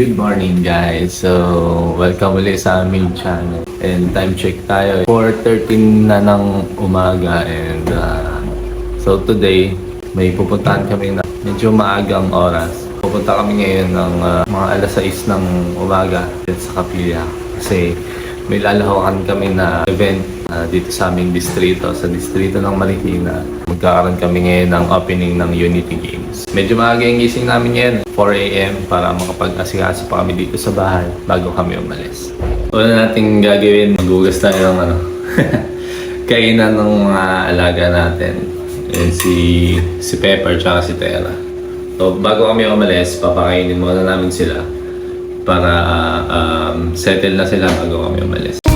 Good morning guys. So, welcome ulit sa aming channel. And time check tayo. 4.13 na ng umaga and uh, so today may pupuntahan kami na medyo maagang oras. Pupunta kami ngayon ng uh, mga alas 6 ng umaga sa Kapilya kasi may lalahawan kami na event uh, dito sa aming distrito, sa distrito ng Marikina. Magkakaroon kami ngayon ng opening ng Unity Games. Medyo maaga yung gising namin ngayon, 4 a.m. para makapag-asikaso pa kami dito sa bahay bago kami umalis. Una nating gagawin, magugas tayo ng ano, kainan ng mga alaga natin. Yan si, si Pepper tsaka si Tera. So, bago kami umalis, papakainin muna namin sila para ah, um, settle na sila bago kami umalis.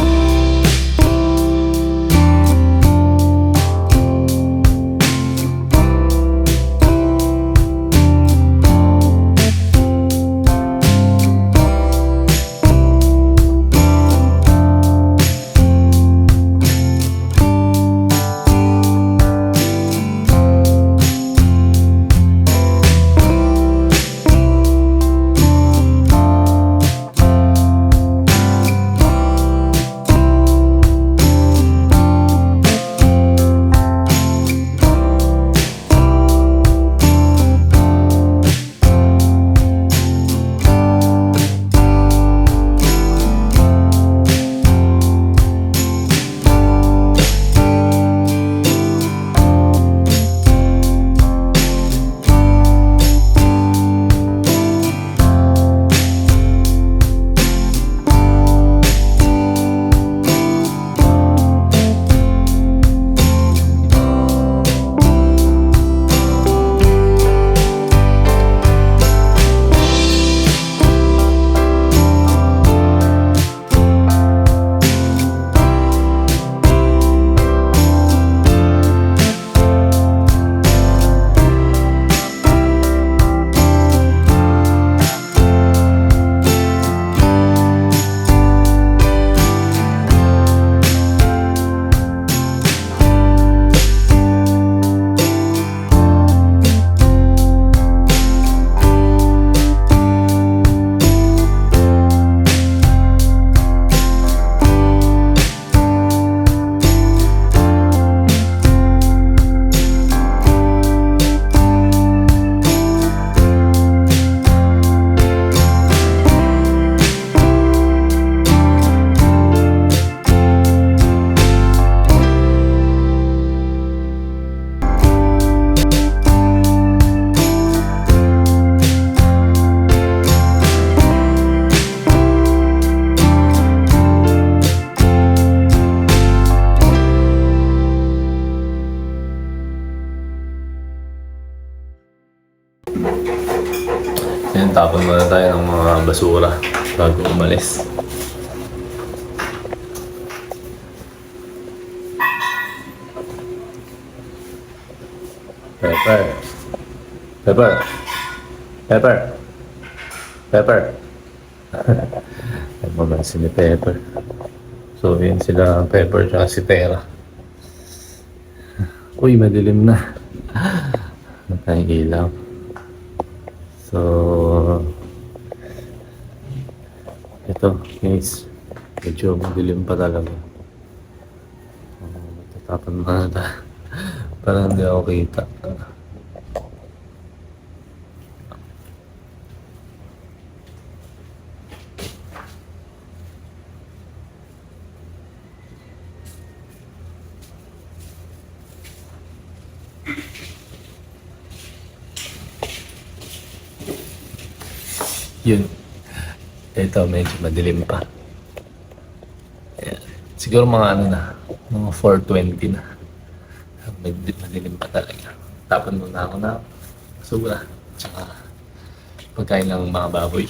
Yan, tapon muna tayo ng mga basura bago umalis. Pepper. Pepper. Pepper. Pepper. Ay, mamansin ni Pepper. So, yun sila Pepper tsaka si Tera. Uy, madilim na. Ilaw? So, ito, guys. Medyo madilim pa talaga. Uh, Tatapon na na. Parang hindi ako kita. Yun. Ito, medyo madilim pa. Ayan. Siguro mga ano na, mga 4.20 na. Med- Madilim pa talaga. Tapon muna ako na basura. Tsaka pagkain ng mga baboy.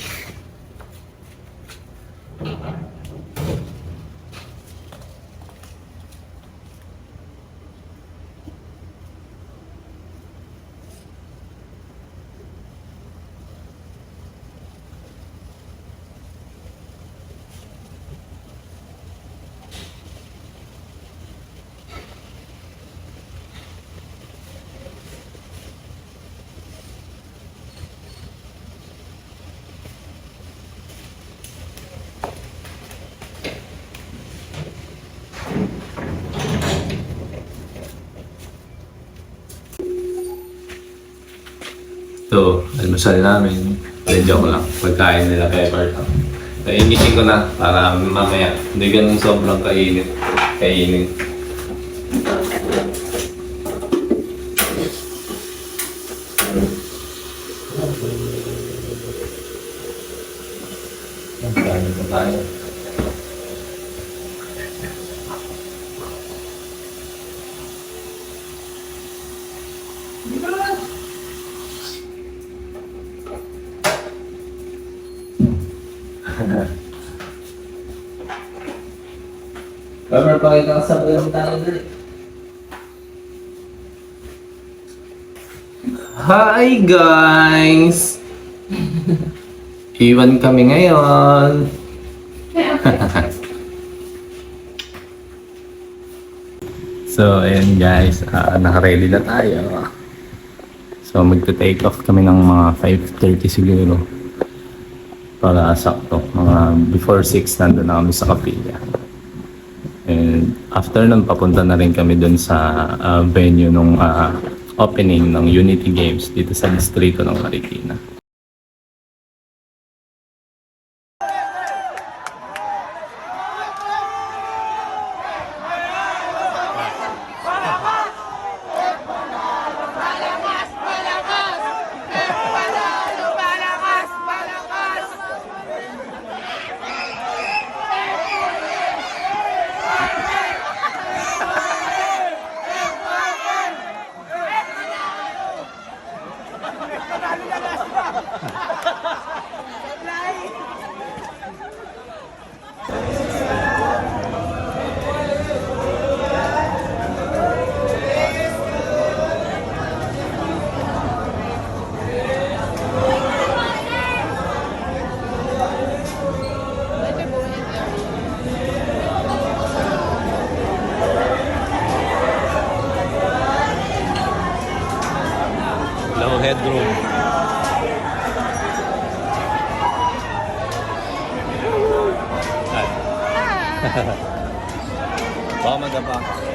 So, almusal namin. Then joke lang. Pagkain nila pepper. Kainitin ko na para mamaya. Hindi ganun sobrang kainit. Kainin. Kain pa. Pepper, pakita ka sa buong tayo dali. Hi guys! Iwan kami ngayon. so, ayan guys, uh, naka-ready na tayo. So, magte-take off kami ng mga 5.30 siguro. Para sakto, mga before 6 nandun na kami sa kapilya. And after nun, papunta na rin kami dun sa ah, venue nung ah, opening ng Unity Games dito sa distrito ng Marikina. 好，我们再发。